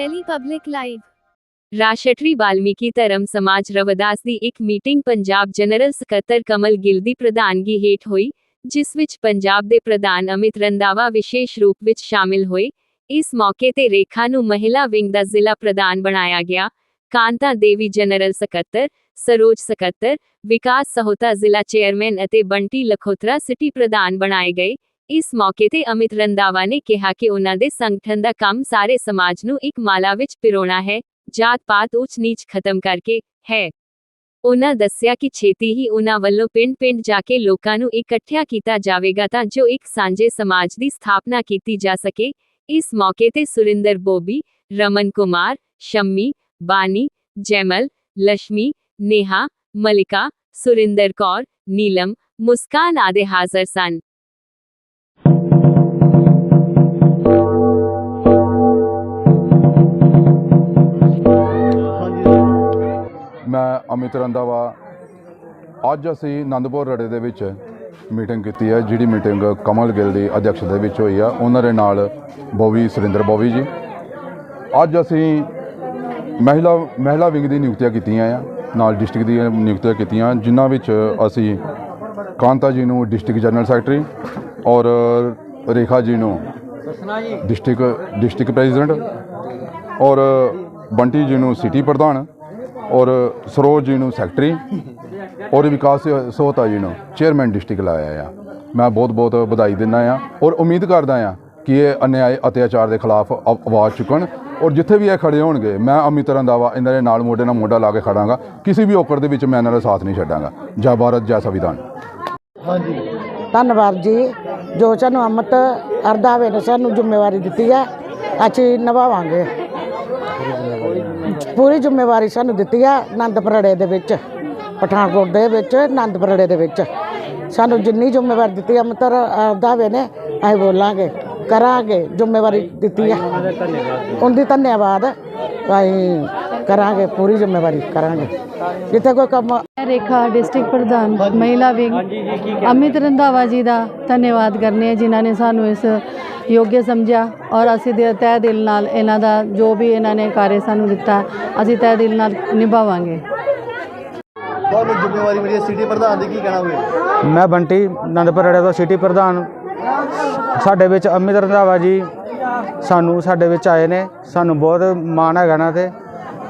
Delhi Public Live. ਰਾਸ਼ਟਰੀ ਬਾਲਮੀਕੀ ਧਰਮ ਸਮਾਜ ਰਵਦਾਸ ਦੀ ਇੱਕ ਮੀਟਿੰਗ ਪੰਜਾਬ ਜਨਰਲ ਸਕੱਤਰ ਕਮਲ ਗਿੱਲ ਦੀ ਪ੍ਰਧਾਨਗੀ ਹੇਠ ਹੋਈ ਜਿਸ ਵਿੱਚ ਪੰਜਾਬ ਦੇ ਪ੍ਰਧਾਨ ਅਮਿਤ ਰੰਦਾਵਾ ਵਿਸ਼ੇਸ਼ ਰੂਪ ਵਿੱਚ ਸ਼ਾਮਿਲ ਹੋਏ ਇਸ ਮੌਕੇ ਤੇ ਰੇਖਾ ਨੂੰ ਮਹਿਲਾ ਵਿੰਗ ਦਾ ਜ਼ਿਲ੍ਹਾ ਪ੍ਰਧਾਨ ਬਣਾਇਆ ਗਿਆ ਕਾਂਤਾ ਦੇਵੀ ਜਨਰਲ ਸਕੱਤਰ ਸਰੋਜ ਸਕੱਤਰ ਵਿਕਾਸ ਸਹੋਤਾ ਜ਼ਿਲ੍ਹਾ ਚੇਅਰਮੈਨ ਅਤੇ ਬੰਟੀ ਲਖੋਤਰਾ ਸਿਟੀ ਪ੍ਰਧਾਨ ਬਣਾਏ ਗਏ ਇਸ ਮੌਕੇ ਤੇ ਅਮਿਤ ਰੰਦਾਵਾ ਨੇ ਕਿਹਾ ਕਿ ਉਹਨਾਂ ਦੇ ਸੰਗਠਨ ਦਾ ਕੰਮ ਸਾਰੇ ਸਮਾਜ ਨੂੰ ਇੱਕ ਮਾਲਾ ਵਿੱਚ ਪਿਰੋਣਾ ਹੈ, ਜਾਤ ਪਾਤ ਉੱਚ ਨੀਚ ਖਤਮ ਕਰਕੇ, ਹੈ। ਉਹਨਾਂ ਦੱਸਿਆ ਕਿ ਛੇਤੀ ਹੀ ਉਹਨਾਂ ਵੱਲੋਂ ਪਿੰਡ-ਪਿੰਡ ਜਾ ਕੇ ਲੋਕਾਂ ਨੂੰ ਇਕੱਠਿਆ ਕੀਤਾ ਜਾਵੇਗਾ ਤਾਂ ਜੋ ਇੱਕ ਸਾਂਝੇ ਸਮਾਜ ਦੀ ਸਥਾਪਨਾ ਕੀਤੀ ਜਾ ਸਕੇ। ਇਸ ਮੌਕੇ ਤੇ ਸੁਰਿੰਦਰ ਬੋਬੀ, ਰਮਨ ਕੁਮਾਰ, ਸ਼ੰਮੀ, ਬਾਨੀ, ਜੈਮਲ ਲక్ష్ਮੀ ਨੇਹਾ, ਮਲਿਕਾ, ਸੁਰਿੰਦਰ ਕੌਰ, ਨੀਲਮ, ਮੁਸਕਾਨ ਆਦਿ ਹਾਜ਼ਰ ਸਨ। ਅਮਿਤ ਰੰਦਾਵਾ ਅੱਜ ਅਸੀਂ ਆਨੰਦਪੁਰ ਰੜੇ ਦੇ ਵਿੱਚ ਮੀਟਿੰਗ ਕੀਤੀ ਹੈ ਜਿਹੜੀ ਮੀਟਿੰਗ ਕਮਲ ਗਿੱਲ ਦੀ ਅਧਿਕਸ਼ਤਾ ਦੇ ਵਿੱਚ ਹੋਈ ਆ। ਉਹਨਾਂ ਦੇ ਨਾਲ ਬੋਵੀ ਸੁਰਿੰਦਰ ਬੋਵੀ ਜੀ। ਅੱਜ ਅਸੀਂ ਮਹਿਲਾ ਮਹਿਲਾ ਵਿੰਗ ਦੀ ਨਿਯੁਕਤੀਆਂ ਕੀਤੀਆਂ ਆ ਨਾਲ ਡਿਸਟ੍ਰਿਕਟ ਦੀਆਂ ਨਿਯੁਕਤੀਆਂ ਕੀਤੀਆਂ ਜਿਨ੍ਹਾਂ ਵਿੱਚ ਅਸੀਂ ਕਾਂਤਾ ਜੀ ਨੂੰ ਡਿਸਟ੍ਰਿਕਟ ਜਨਰਲ ਸੈਕਟਰੀ ਔਰ ਰੇਖਾ ਜੀ ਨੂੰ ਡਿਸਟ੍ਰਿਕਟ ਡਿਸਟ੍ਰਿਕਟ ਪ੍ਰੈਜ਼ੀਡੈਂਟ ਔਰ ਬੰਟੀ ਜੀ ਨੂੰ ਸਿਟੀ ਪ੍ਰਧਾਨ ਔਰ ਸਰੋਜ ਜੀ ਨੂੰ ਸੈਕਟਰੀ ਔਰ ਵਿਕਾਸ ਸੋਹਤਾ ਜੀ ਨੂੰ ਚੇਅਰਮੈਨ ਡਿਸਟ੍ਰਿਕਟ ਲਾਇਆ ਆ। ਮੈਂ ਬਹੁਤ ਬਹੁਤ ਵਧਾਈ ਦਿੰਦਾ ਆ ਔਰ ਉਮੀਦ ਕਰਦਾ ਆ ਕਿ ਇਹ ਅਨਿਆਏ ਅਤਿਆਚਾਰ ਦੇ ਖਿਲਾਫ ਆਵ- ਆਵਾਜ਼ ਚੁੱਕਣ ਔਰ ਜਿੱਥੇ ਵੀ ਇਹ ਖੜੇ ਹੋਣਗੇ ਮੈਂ ਅਮਿਤ ਰੰਦਾਵਾ ਇਹਨਾਂ ਦੇ ਨਾਲ ਮੋਢੇ ਨਾਲ ਮੋਢਾ ਲਾ ਕੇ ਖੜਾਂਗਾ। ਕਿਸੇ ਵੀ ਔਕੜ ਦੇ ਵਿੱਚ ਮੈਂ ਇਹਨਾਂ ਦਾ ਸਾਥ ਨਹੀਂ ਛੱਡਾਂਗਾ। ਜੈ ਭਾਰਤ ਜੈ ਸੰਵਿਧਾਨ। ਧੰਨਵਾਦ ਜੀ। ਜੋ ਸਾਨੂੰ ਅਮਤ ਅਰਦਾਵੇ ਨੇ ਸਾਨੂੰ ਜ਼ਿੰਮੇਵਾਰੀ ਦਿੱਤੀ ਹੈ ਅਸੀਂ ਨਿਭਾਵਾਂਗੇ। ਪੂਰੀ ਜ਼ਿੰਮੇਵਾਰੀ ਸਾਨੂੰ ਦਿੱਤੀ ਹੈ ਆਨੰਦਪੁਰੜੇ ਦੇ ਵਿੱਚ ਪਠਾਨਕੋਟ ਦੇ ਵਿੱਚ ਆਨੰਦਪੁਰੜੇ ਦੇ ਵਿੱਚ ਸਾਨੂੰ ਜਿੰਨੀ ਜ਼ਿੰਮੇਵਾਰੀ ਦਿੱਤੀ ਹੈ ਅਮਤ ਅਰਦਾਵੇ ਨੇ ਅਸੀਂ ਬੋਲਾਂਗੇ ਕਰਾਂਗੇ ਜ਼ਿੰਮੇਵਾਰੀ ਦਿੱਤੀ ਹੈ ਉਹਦੀ ਧੰਨਵਾਦ ਅਸੀਂ ਕਰਾਂਗੇ ਪੂਰੀ ਜ਼ਿੰਮੇਵਾਰੀ ਕਰਾਂਗੇ ਜਿੱਥੇ ਕੋਈ ਕੰਮ ਮੈਂ ਰੇਖਾ ਡਿਸਟ੍ਰਿਕਟ ਪ੍ਰਧਾਨ ਮਹਿਲਾ ਵਿੰਗ ਅਮਿਤ ਰੰਧਾਵਾ ਜੀ ਦਾ ਧੰਨਵਾਦ ਕਰਨੇ ਆ ਜਿਨ੍ਹਾਂ ਨੇ ਸਾਨੂੰ ਇਸ ਯੋਗਯ ਸਮਝਿਆ ਔਰ ਅਸੀਂ ਦੇ ਤਹਿ ਦਿਲ ਨਾਲ ਇਹਨਾਂ ਦਾ ਜੋ ਵੀ ਇਹਨਾਂ ਨੇ ਕਾਰਜ ਸਾਨੂੰ ਦਿੱਤਾ ਅਸੀਂ ਤਹਿ ਦਿਲ ਨਾਲ ਨਿਭਾਵਾਂਗੇ। ਤੁਹਾਨੂੰ ਜ਼ਿੰਮੇਵਾਰੀ ਮਿਲੀ ਹੈ ਸਿਟੀ ਪ੍ਰਧਾਨ ਦੀ ਕੀ ਕਹਿਣਾ ਹੋਵੇ? ਮੈਂ ਬੰਟੀ ਆਨੰਦਪੁਰ ਰੜੇ ਤੋਂ ਸਿਟੀ ਪ੍ਰਧਾਨ। ਸਾਡੇ ਵਿੱਚ ਅਮਿਤ ਰੰਧਾਵਾ ਜੀ ਸਾਨੂੰ ਸਾਡੇ ਵਿੱਚ ਆਏ ਨੇ ਸਾਨੂੰ ਬਹੁਤ ਮਾਣ ਹੈਗਾ ਨਾ ਤੇ।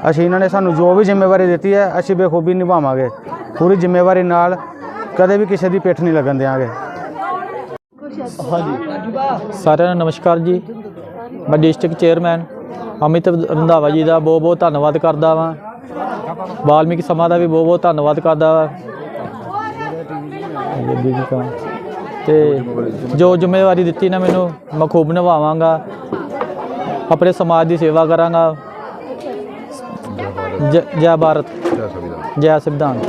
ਅਸੀਂ ਇਹਨਾਂ ਨੇ ਸਾਨੂੰ ਜੋ ਵੀ ਜ਼ਿੰਮੇਵਾਰੀ ਦਿੱਤੀ ਹੈ ਅਸੀਂ ਬਖੂਬੀ ਨਿਭਾਵਾਂਗੇ। ਪੂਰੀ ਜ਼ਿੰਮੇਵਾਰੀ ਨਾਲ ਕਦੇ ਵੀ ਕਿਸੇ ਦੀ ਪਿੱਠ ਨਹੀਂ ਲੱਗਣ ਦਿਆਂਗੇ। ਸਾਰਿਆਂ ਨੂੰ ਨਮਸਕਾਰ ਜੀ। ਮੈਂ ਡਿਸਟ੍ਰਿਕਟ ਚੇਅਰਮੈਨ ਅਮਿਤ ਰੰਧਾਵਾ ਜੀ ਦਾ ਬਹੁਤ ਬਹੁਤ ਧੰਨਵਾਦ ਕਰਦਾ ਵਾਂ। ਵਾਲਮੀਕੀ ਸਮਾਜ ਦਾ ਵੀ ਬਹੁਤ ਬਹੁਤ ਧੰਨਵਾਦ ਕਰਦਾ ਵਾਂ। ਤੇ ਜੋ ਜ਼ਿੰਮੇਵਾਰੀ ਦਿੱਤੀ ਨਾ ਮੈਨੂੰ ਮੈਂ ਖੂਬ ਨਿਭਾਵਾਂਗਾ। ਆਪਣੇ ਸਮਾਜ ਦੀ ਸੇਵਾ ਕਰਾਂਗਾ। ਜੈ ਜੈ ਭਾਰਤ। ਜੈ ਸੰਵਿਧਾਨ। ਜੈ ਸੰਵਿਧਾਨ।